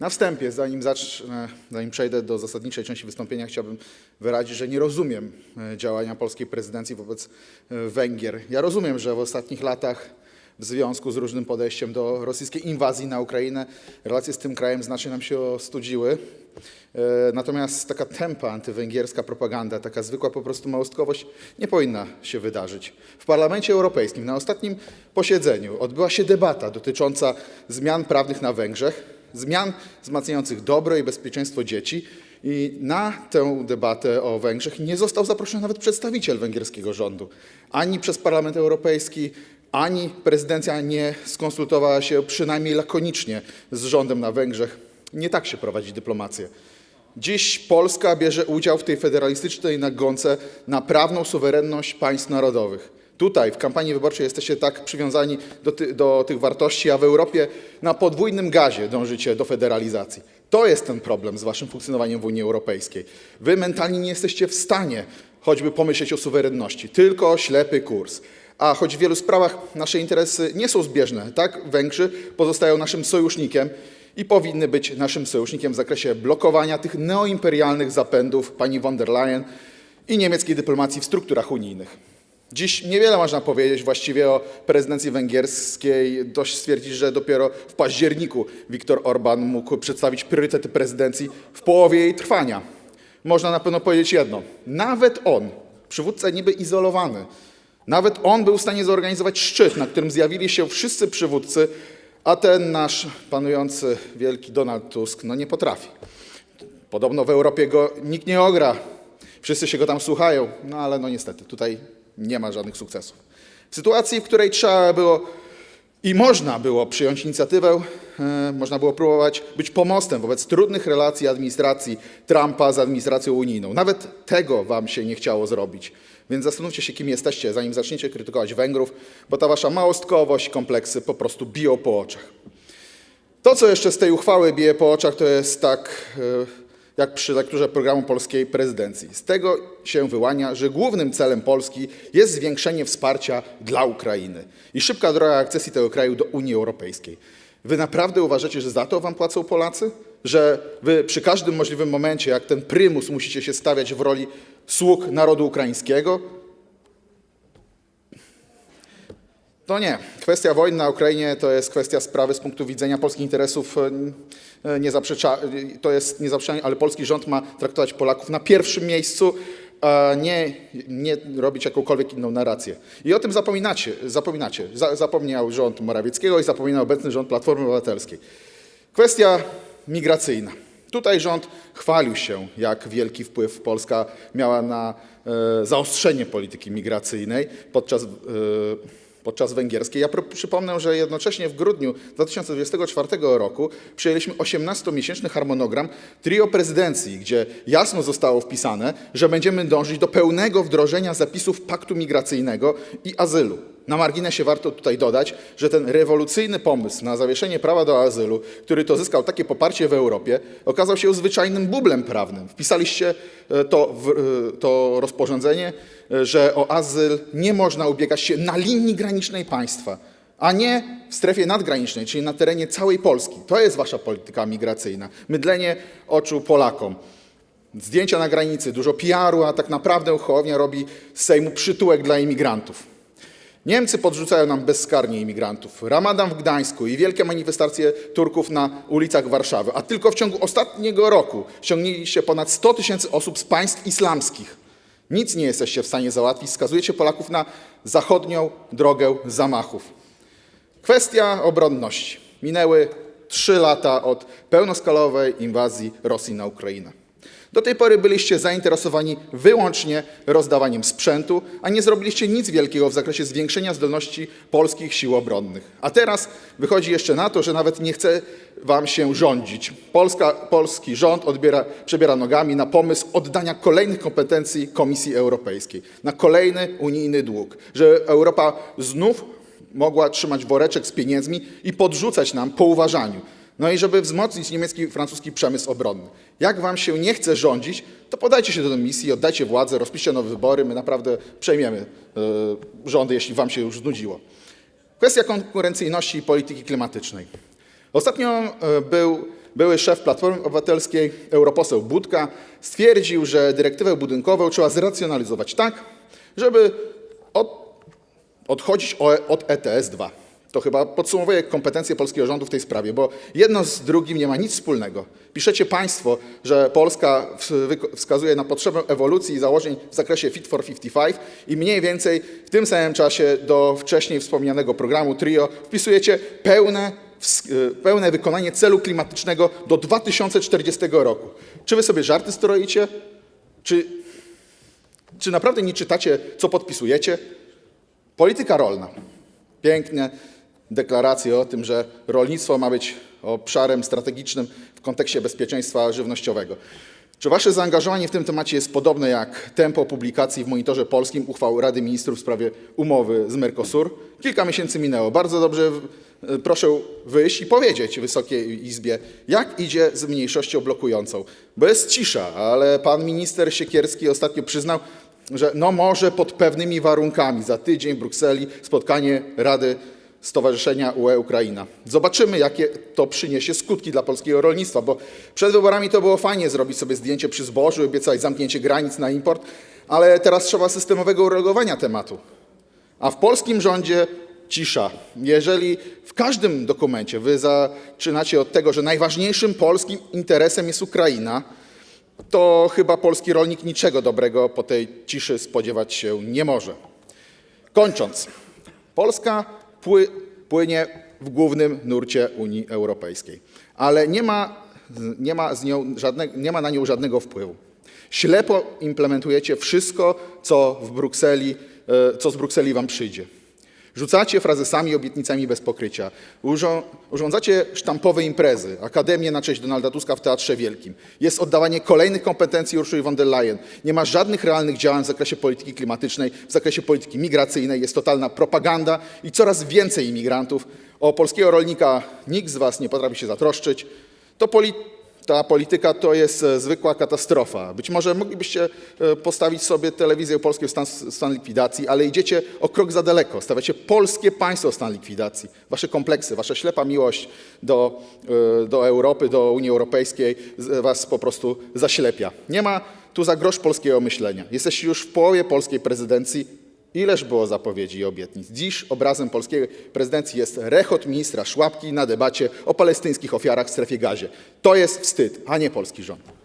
Na wstępie, zanim zacznę, zanim przejdę do zasadniczej części wystąpienia, chciałbym wyrazić, że nie rozumiem e, działania polskiej prezydencji wobec e, Węgier. Ja rozumiem, że w ostatnich latach w związku z różnym podejściem do rosyjskiej inwazji na Ukrainę relacje z tym krajem znacznie nam się ostudziły. E, Natomiast taka tempa antywęgierska propaganda, taka zwykła po prostu małostkowość nie powinna się wydarzyć. W Parlamencie Europejskim na ostatnim posiedzeniu odbyła się debata dotycząca zmian prawnych na Węgrzech, zmian wzmacniających dobro i bezpieczeństwo dzieci. I na tę debatę o Węgrzech nie został zaproszony nawet przedstawiciel węgierskiego rządu. Ani przez Parlament Europejski, ani prezydencja nie skonsultowała się przynajmniej lakonicznie z rządem na Węgrzech. Nie tak się prowadzi dyplomację. Dziś Polska bierze udział w tej federalistycznej nagonce na prawną suwerenność państw narodowych. Tutaj w kampanii wyborczej jesteście tak przywiązani do, ty, do tych wartości, a w Europie na podwójnym gazie dążycie do federalizacji. To jest ten problem z waszym funkcjonowaniem w Unii Europejskiej. Wy mentalnie nie jesteście w stanie choćby pomyśleć o suwerenności, tylko ślepy kurs. A choć w wielu sprawach nasze interesy nie są zbieżne, tak Węgrzy pozostają naszym sojusznikiem i powinny być naszym sojusznikiem w zakresie blokowania tych neoimperialnych zapędów pani von der Leyen i niemieckiej dyplomacji w strukturach unijnych. Dziś niewiele można powiedzieć właściwie o prezydencji węgierskiej. Dość stwierdzić, że dopiero w październiku Viktor Orban mógł przedstawić priorytety prezydencji w połowie jej trwania. Można na pewno powiedzieć jedno. Nawet on, przywódca niby izolowany, nawet on był w stanie zorganizować szczyt, na którym zjawili się wszyscy przywódcy, a ten nasz panujący wielki Donald Tusk no nie potrafi. Podobno w Europie go nikt nie ogra, wszyscy się go tam słuchają, no ale no niestety tutaj nie ma żadnych sukcesów. W sytuacji, w której trzeba było i można było przyjąć inicjatywę, e, można było próbować być pomostem wobec trudnych relacji administracji Trumpa z administracją unijną. Nawet tego wam się nie chciało zrobić. Więc zastanówcie się, kim jesteście, zanim zaczniecie krytykować Węgrów, bo ta wasza małostkowość, kompleksy po prostu biją po oczach. To, co jeszcze z tej uchwały bije po oczach, to jest tak, e, jak przy lekturze programu polskiej prezydencji. Z tego się wyłania, że głównym celem Polski jest zwiększenie wsparcia dla Ukrainy i szybka droga akcesji tego kraju do Unii Europejskiej. Wy naprawdę uważacie, że za to wam płacą Polacy? Że wy przy każdym możliwym momencie, jak ten prymus, musicie się stawiać w roli sług narodu ukraińskiego? To nie. Kwestia wojny na Ukrainie to jest kwestia sprawy z punktu widzenia polskich interesów e, zaprzecza, to jest niezaprzeczalnie, ale polski rząd ma traktować Polaków na pierwszym miejscu, a nie, nie robić jakąkolwiek inną narrację. I o tym zapominacie. zapominacie. Za, zapomniał rząd Morawieckiego i zapomina obecny rząd Platformy Obywatelskiej. Kwestia migracyjna. Tutaj rząd chwalił się, jak wielki wpływ Polska miała na e, zaostrzenie polityki migracyjnej podczas, e, podczas węgierskiej. Ja przypomnę, że jednocześnie w grudniu 2024 roku przyjęliśmy 18-miesięczny harmonogram trio prezydencji, gdzie jasno zostało wpisane, że będziemy dążyć do pełnego wdrożenia zapisów paktu migracyjnego i azylu. Na marginesie warto tutaj dodać, że ten rewolucyjny pomysł na zawieszenie prawa do azylu, który to zyskał takie poparcie w Europie, okazał się zwyczajnym bublem prawnym. Wpisaliście e, to, w, e, to rozporządzenie, że o azyl nie można ubiegać się na linii granicznej państwa, a nie w strefie nadgranicznej, czyli na terenie całej Polski. To jest wasza polityka migracyjna. Mydlenie oczu Polakom. Zdjęcia na granicy, dużo PR-u, a tak naprawdę Hołownia robi z Sejmu przytułek dla imigrantów. Niemcy podrzucają nam bezkarnie imigrantów. Ramadan w Gdańsku i wielkie manifestacje Turków na ulicach Warszawy. A tylko w ciągu ostatniego roku ściągnęliście ponad 100 tysięcy osób z państw islamskich. Nic nie jesteście w stanie załatwić. Skazujecie Polaków na zachodnią drogę zamachów. Kwestia obronności. Minęły trzy lata od pełnoskalowej inwazji Rosji na Ukrainę. Do tej pory byliście zainteresowani wyłącznie rozdawaniem sprzętu, a nie zrobiliście nic wielkiego w zakresie zwiększenia zdolności polskich sił obronnych. A teraz wychodzi jeszcze na to, że nawet nie chce wam się rządzić. Polska, polski rząd odbiera, przebiera nogami na pomysł oddania kolejnych kompetencji Komisji Europejskiej, na kolejny unijny dług, że Europa znów mogła trzymać woreczek z pieniędzmi i podrzucać nam po uważaniu. No i żeby wzmocnić niemiecki i francuski przemysł obronny. Jak wam się nie chce rządzić, to podajcie się do misji, oddajcie władzę, rozpiszcie nowe wybory, my naprawdę przejmiemy y, rządy, jeśli wam się już znudziło. Kwestia konkurencyjności i polityki klimatycznej. Ostatnio y, był były szef Platformy Obywatelskiej, europoseł Budka, stwierdził, że dyrektywę budynkową trzeba zracjonalizować tak, żeby od, odchodzić od ETS 2. To chyba podsumowuje kompetencje polskiego rządu w tej sprawie, bo jedno z drugim nie ma nic wspólnego. Piszecie Państwo, że Polska wskazuje na potrzebę ewolucji i założeń w zakresie Fit for 55 i mniej więcej w tym samym czasie do wcześniej wspomnianego programu TRIO wpisujecie pełne, pełne wykonanie celu klimatycznego do 2040 roku. Czy Wy sobie żarty stroicie? Czy, czy naprawdę nie czytacie, co podpisujecie? Polityka rolna. Piękne deklaracje o tym, że rolnictwo ma być obszarem strategicznym w kontekście bezpieczeństwa żywnościowego. Czy wasze zaangażowanie w tym temacie jest podobne jak tempo publikacji w Monitorze Polskim uchwał Rady Ministrów w sprawie umowy z Mercosur? Kilka miesięcy minęło. Bardzo dobrze y, proszę wyjść i powiedzieć Wysokiej Izbie, jak idzie z mniejszością blokującą. Bo jest cisza, ale pan minister Siekierski ostatnio przyznał, że no może pod pewnymi warunkami za tydzień w Brukseli spotkanie Rady Stowarzyszenia UE Ukraina. Zobaczymy, jakie to przyniesie skutki dla polskiego rolnictwa, bo przed wyborami to było fajnie zrobić sobie zdjęcie przy zbożu, obiecać zamknięcie granic na import, ale teraz trzeba systemowego uregulowania tematu. A w polskim rządzie cisza. Jeżeli w każdym dokumencie wy zaczynacie od tego, że najważniejszym polskim interesem jest Ukraina, to chyba polski rolnik niczego dobrego po tej ciszy spodziewać się nie może. Kończąc, Polska płynie w głównym nurcie Unii Europejskiej, ale nie ma, nie ma, z nią żadne, nie ma na nią żadnego wpływu. Ślepo implementujecie wszystko, co w Brukseli, e, co z Brukseli wam przyjdzie. Rzucacie frazesami i obietnicami bez pokrycia. Urząd, urządzacie sztampowe imprezy, akademię na cześć Donalda Tuska w Teatrze Wielkim. Jest oddawanie kolejnych kompetencji Ursuli von der Leyen. Nie ma żadnych realnych działań w zakresie polityki klimatycznej, w zakresie polityki migracyjnej. Jest totalna propaganda i coraz więcej imigrantów. O polskiego rolnika nikt z was nie potrafi się zatroszczyć. To poli ta polityka to jest e, zwykła katastrofa. Być może moglibyście e, postawić sobie telewizję polską w stan, stan likwidacji, ale idziecie o krok za daleko. Stawiacie polskie państwo w stan likwidacji. Wasze kompleksy, wasza ślepa miłość do, e, do Europy, do Unii Europejskiej was po prostu zaślepia. Nie ma tu za grosz polskiego myślenia. Jesteście już w połowie polskiej prezydencji. Ileż było zapowiedzi i obietnic. Dziś obrazem polskiej prezydencji jest rechot ministra Szłapki na debacie o palestyńskich ofiarach w strefie gazie. To jest wstyd, a nie polski rząd.